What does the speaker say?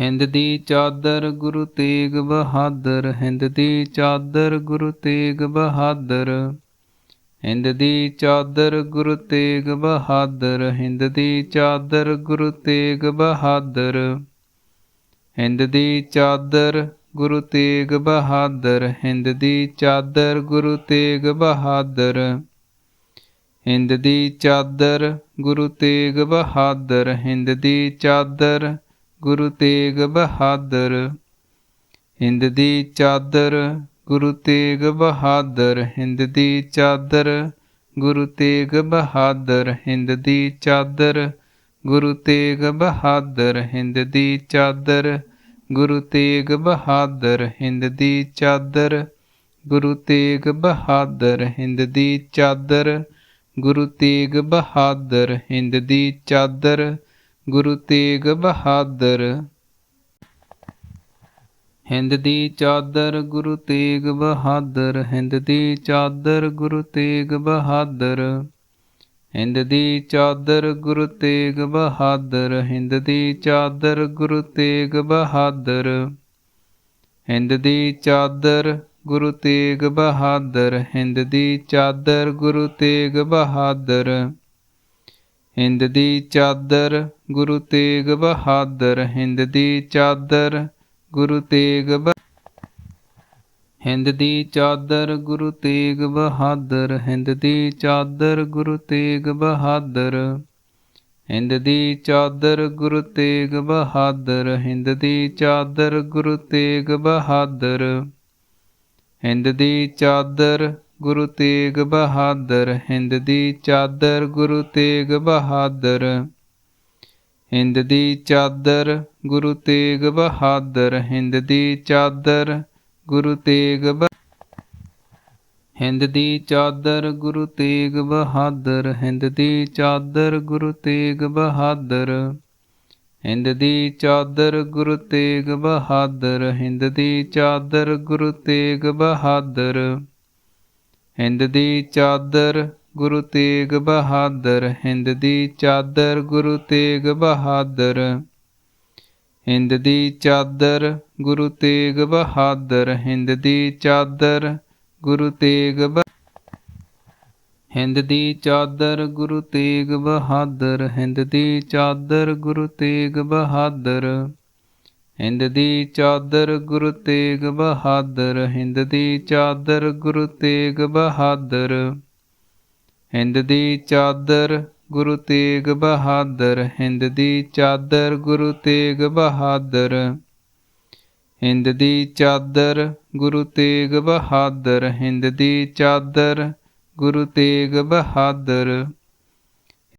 ਹਿੰਦ ਦੀ ਚਾਦਰ ਗੁਰੂ ਤੇਗ ਬਹਾਦਰ, ਹਿੰਦ ਦੀ ਚਾਦਰ ਗੁਰੂ ਤੇਗ ਬਹਾਦਰ, ਹਿੰਦ ਦੀ ਚਾਦਰ ਗੁਰੂ ਤੇਗ ਬਹਾਦਰ, ਹਿੰਦ ਦੀ ਚਾਦਰ ਗੁਰੂ ਤੇਗ ਬਹਾਦਰ, ਹਿੰਦ ਦੀ ਚਾਦਰ ਗੁਰੂ ਤੇਗ ਬਹਾਦਰ, ਹਿੰਦ ਦੀ ਚਾਦਰ ਗੁਰੂ ਤੇਗ ਬਹਾਦਰ, ਹਿੰਦ ਦੀ ਚਾਦਰ ਗੁਰੂ ਤੇਗ ਬਹਾਦਰ, ਹਿੰਦ ਦੀ ਚਾਦਰ ਗੁਰੂ ਤੇਗ ਬਹਾਦਰ। ਹਿੰਦ ਦੀ ਚਾਦਰ, ਗੁਰੂ ਤੇਗ ਬਹਾਦਰ। ਹਿੰਦ ਦੀ ਚਾਦਰ, ਗੁਰੂ ਤੇਗ ਬਹਾਦਰ। ਹਿੰਦ ਦੀ ਚਾਦਰ, ਗੁਰੂ ਤੇਗ ਬਹਾਦਰ। ਹਿੰਦ ਦੀ ਚਾਦਰ, ਗੁਰੂ ਤੇਗ ਬਹਾਦਰ। ਹਿੰਦ ਦੀ ਚਾਦਰ, ਗੁਰੂ ਤੇਗ ਬਹਾਦਰ। ਹਿੰਦ ਦੀ ਚਾਦਰ, ਗੁਰੂ ਤੇਗ ਬਹਾਦਰ। ਹਿੰਦ ਦੀ ਚਾਦਰ ਗੁਰੂ ਤੇਗ ਬਹਾਦਰ। ਹਿੰਦ ਦੀ ਚਾਦਰ ਗੁਰੂ ਤੇਗ ਬਹਾਦਰ, ਹਿੰਦ ਦੀ ਚਾਦਰ ਗੁਰੂ ਤੇਗ ਬਹਾਦਰ। ਹਿੰਦ ਦੀ ਚਾਦਰ ਗੁਰੂ ਤੇਗ ਬਹਾਦਰ, ਹਿੰਦ ਦੀ ਚਾਦਰ ਗੁਰੂ ਤੇਗ ਬਹਾਦਰ। ਹਿੰਦ ਦੀ ਚਾਦਰ ਗੁਰੂ ਤੇਗ ਬਹਾਦਰ, ਹਿੰਦ ਦੀ ਚਾਦਰ ਗੁਰੂ ਤੇਗ ਬਹਾਦਰ। ਹਿੰਦ ਦੀ ਚਾਦਰ ਗੁਰੂ ਤੇਗ ਬਹਾਦਰ, ਹਿੰਦ ਦੀ ਚਾਦਰ ਗੁਰੂ ਤੇਗ ਬ- ਹਿੰਦ ਦੀ ਚਾਦਰ ਗੁਰੂ ਤੇਗ ਬਹਾਦਰ, ਹਿੰਦ ਦੀ ਚਾਦਰ ਗੁਰੂ ਤੇਗ ਬਹਾਦਰ, ਹਿੰਦ ਦੀ ਚਾਦਰ ਗੁਰੂ ਤੇਗ ਬਹਾਦਰ, ਹਿੰਦ ਦੀ ਚਾਦਰ ਗੁਰੂ ਤੇਗ ਬਹਾਦਰ, ਹਿੰਦ ਦੀ ਚਾਦਰ ਗੁਰੂ ਤੇਗ ਬਹਾਦਰ, ਹਿੰਦ ਦੀ ਚਾਦਰ ਗੁਰੂ ਤੇਗ ਬਹਾਦਰ। ਹਿੰਦ ਦੀ ਚਾਦਰ ਗੁਰੂ ਤੇਗ ਬਹਾਦਰ, ਹਿੰਦ ਦੀ ਚਾਦਰ ਗੁਰੂ ਤੇਗ ਬ- ਹਿੰਦ ਦੀ ਚਾਦਰ ਗੁਰੂ ਤੇਗ ਬਹਾਦਰ, ਹਿੰਦ ਦੀ ਚਾਦਰ ਗੁਰੂ ਤੇਗ ਬਹਾਦਰ। ਹਿੰਦ ਦੀ ਚਾਦਰ ਗੁਰੂ ਤੇਗ ਬਹਾਦਰ, ਹਿੰਦ ਦੀ ਚਾਦਰ ਗੁਰੂ ਤੇਗ ਬਹਾਦਰ। ਹਿੰਦ ਦੀ ਚਾਦਰ ਗੁਰੂ ਤੇਗ ਬਹਾਦਰ, ਹਿੰਦ ਦੀ ਚਾਦਰ ਗੁਰੂ ਤੇਗ ਬਹਾਦਰ। ਹਿੰਦ ਦੀ ਚਾਦਰ ਗੁਰੂ ਤੇਗ ਬਹਾਦਰ, ਹਿੰਦ ਦੀ ਚਾਦਰ ਗੁਰੂ ਤੇਗ ਬ- ਹਿੰਦ ਦੀ ਚਾਦਰ ਗੁਰੂ ਤੇਗ ਬਹਾਦਰ, ਹਿੰਦ ਦੀ ਚਾਦਰ ਗੁਰੂ ਤੇਗ ਬਹਾਦਰ। ਹਿੰਦ ਦੀ ਚਾਦਰ ਗੁਰੂ ਤੇਗ ਬਹਾਦਰ, ਹਿੰਦ ਦੀ ਚਾਦਰ ਗੁਰੂ ਤੇਗ ਬਹਾਦਰ। ਹਿੰਦ ਦੀ ਚਾਦਰ ਗੁਰੂ ਤੇਗ ਬਹਾਦਰ, ਹਿੰਦ ਦੀ ਚਾਦਰ ਗੁਰੂ ਤੇਗ ਬਹਾਦਰ। ਹਿੰਦ ਦੀ ਚਾਦਰ ਗੁਰੂ ਤੇਗ ਬਹਾਦਰ, ਹਿੰਦ ਦੀ ਚਾਦਰ ਗੁਰੂ ਤੇਗ ਬਹਾਦਰ।